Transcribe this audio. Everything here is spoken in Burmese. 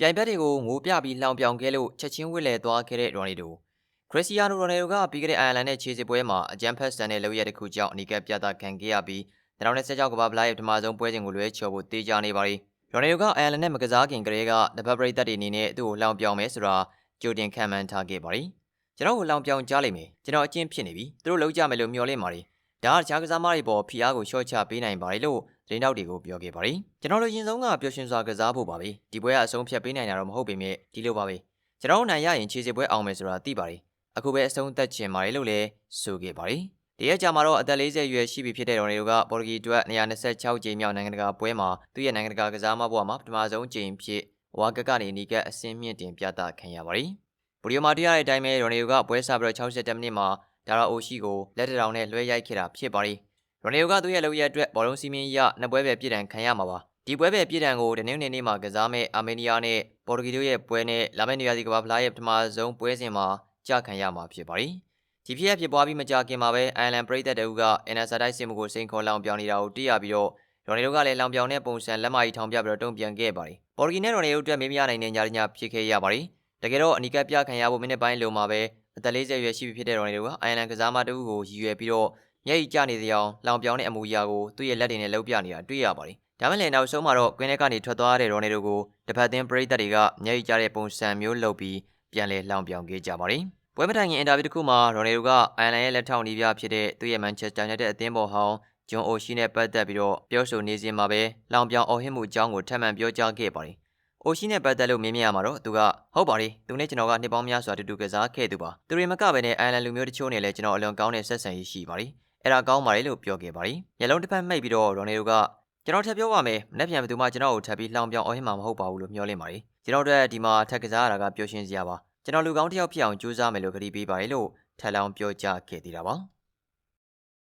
ပြိုင်ဘက်တွေကိုငိုပြပြီးလှောင်ပြောင်ခဲ့လို့ချက်ချင်းဝစ်လဲသွားခဲ့တဲ့ရိုနယ်ဒိုခရစ္စတီယာနိုရိုနယ်ဒိုကပြီးခဲ့တဲ့အိုင်ယာလန်နဲ့ခြေစစ်ပွဲမှာအကြမ်းဖက်ဆန်တဲ့လုပ်ရက်တစ်ခုကြောင့်အနီးကပ်ပြသခံခဲ့ရပြီး2016ကမ္ဘာဖလားရဲ့ပထမဆုံးပွဲစဉ်ကိုလွဲချော်ဖို့တေးကြနေပါပြီရိုနယ်ဒိုကအိုင်ယာလန်နဲ့မကစားခင်ကလေးကတပတ်ပရိသတ်တွေအနေနဲ့သူ့ကိုလှောင်ပြောင်မယ်ဆိုတာကြိုတင်ခံမှန်းထားခဲ့ပါပြီကျွန်တော်ကိုလှောင်ပြောင်ကြားလိမ့်မယ်ကျွန်တော်အကျင့်ဖြစ်နေပြီသူတို့လုံးကြမယ်လို့မျှော်လင့်ပါတယ် ဒါကတခြားကစားမတွေပေါ်ဖိအားကိုလျှော့ချပေးနိုင်ပါတယ်လို့သတင်းတောက်တွေကိုပြောခဲ့ပါတယ်ကျွန်တော်တို့ရင်ဆုံးကပျော်ရွှင်စွာကစားဖို့ပါပဲဒီပွဲကအဆုံးဖြတ်ပေးနိုင်တာတော့မဟုတ်ပေမဲ့ဒီလိုပါပဲကျွန်တော်တို့နိုင်ရရင်ခြေစစ်ပွဲအောင်မယ်ဆိုတာသိပါတယ်အခုပဲအဆုံးသတ်ချင်ပါတယ်လို့လည်းဆိုခဲ့ပါတယ်ဒီရက်ကြာမှာတော့အသက်40ရွယ်ရှိပြီဖြစ်တဲ့ရိုနယ်ဒိုကပေါ်တူဂီအတွက်226ကြိမ်မြောက်နိုင်ငံတကာပွဲမှာသူ့ရဲ့နိုင်ငံတကာကစားမဘဝမှာပထမဆုံးကြိမ်ဖြစ်ဝါကကနေနီကအစင်းမြင့်တင်ပြသခံရပါတယ်ဗီဒီယိုမှာတွေ့ရတဲ့အတိုင်းပဲရိုနယ်ဒိုကပွဲစပြီးတော့60မိနစ်မှာ ဒါရာအိုရှိကိုလက်တရောင်နဲ့လွှဲရိုက်ခဲ့တာဖြစ်ပါတယ်ရိုနယ်ဒိုကသူ့ရဲ့လုပ်ရက်အတွက်ဘောလုံးစီမင်းရနှစ်ပွဲပဲပြည်တံခံရမှာပါဒီပွဲပဲပြည်တံကိုတနင်္ဂနွေနေ့မှာကစားမဲ့အာမေးနီးယားနဲ့ပေါ်တူဂီတို့ရဲ့ပွဲနဲ့လာမယ့်နေရာစီကမ္ဘာဖလားရဲ့ပထမဆုံးပွဲစဉ်မှာကြခံရမှာဖြစ်ပါတယ်ဒီဖြစ်ရဖြစ်ပွားပြီးမကြခင်မှာပဲအိုင်လန်ပရိသတ်တူကအန်နာဆာတိုက်စင်မှုကိုစိန်ခေါ်လောင်ပြောင်နေတာကိုတွေ့ရပြီးတော့ရိုနယ်ဒိုကလည်းလောင်ပြောင်တဲ့ပုံစံလက်မကြီးထောင်ပြပြီးတော့တုံ့ပြန်ခဲ့ပါတယ်ပေါ်တူဂီနဲ့ရိုနယ်ဒိုအတွက်မေးမရနိုင်တဲ့ညာညဖြစ်ခဲ့ရပါတယ်တကယ်တော့အနီးကပ်ပြခံရဖို့မိနစ်ပိုင်းလုံမှာပဲ အသက်40ရွယ်ရှိပြီဖြစ်တဲ့ရိုနယ်ဒိုကအိုင်လန်ကစားမတူကိုရည်ရွယ်ပြီးတော့မျက်ရည်ကျနေတဲ့အကြောင်းလောင်ပြောင်တဲ့အမူအရာကိုသူ့ရဲ့လက်တွေနဲ့လှုပ်ပြနေတာတွေ့ရပါတယ်ဒါမှလည်းနောက်ဆုံးမှာတော့ကွင်းထဲကနေထွက်သွားတဲ့ရိုနယ်ဒိုကိုတပတ်သင်းပရိသတ်တွေကမျက်ရည်ကျတဲ့ပုံစံမျိုးလုပ်ပြီးပြန်လဲလောင်ပြောင်ခဲ့ကြပါတယ်ပွဲမတိုင်ခင်အင်တာဗျူးတစ်ခုမှာရိုနယ်ဒိုကအိုင်လန်ရဲ့လက်ထောက်နေပြဖြစ်တဲ့သူ့ရဲ့မန်ချက်စတာယူနိုက်တက်အသင်းပေါ်ဟောင်းဂျွန်အိုရှိနဲ့ပတ်သက်ပြီးတော့ပြောဆိုနေစဉ်မှာပဲလောင်ပြောင်အော်ဟစ်မှုအကြောင်းကိုထပ်မံပြောကြားခဲ့ပါတယ်။ အိုရှိနဲ့ပတ်သက်လို့မေးမြန်းရမှာတော့သူကဟုတ်ပါတယ်သူနဲ့ကျွန်တော်ကနှစ်ပေါင်းများစွာတူတူကစားခဲ့သူပါ။သူတွေမကပဲနဲ့အိုင်လန်လူမျိုးတချို့နဲ့လည်းကျွန်တော်အလွန်ကောင်းတဲ့ဆက်ဆံရေးရှိပါတယ်။အဲ့ဒါကောင်းပါတယ်လို့ပြောခဲ့ပါတယ်။ညလုံးတစ်ဖက်မှိတ်ပြီးတော့ရိုနယ်ဒိုကကျွန်တော်ထပ်ပြောပါမယ်။မနေ့ပြန်ဘယ်သူမှကျွန်တော်ကိုထပ်ပြီးလှောင်ပြောင်အော်ဟစ်မှာမဟုတ်ပါဘူးလို့မျှော်လင့်ပါတယ်။ကျွန်တော်တို့ဒီမှာထပ်ကစားရတာကပျော်ရွှင်စရာပါ။ကျွန်တော်လူကောင်းတစ်ယောက်ဖြစ်အောင်ကြိုးစားမယ်လို့ကတိပေးပါတယ်လို့ထပ်လောင်းပြောကြားခဲ့သေးတာပါ။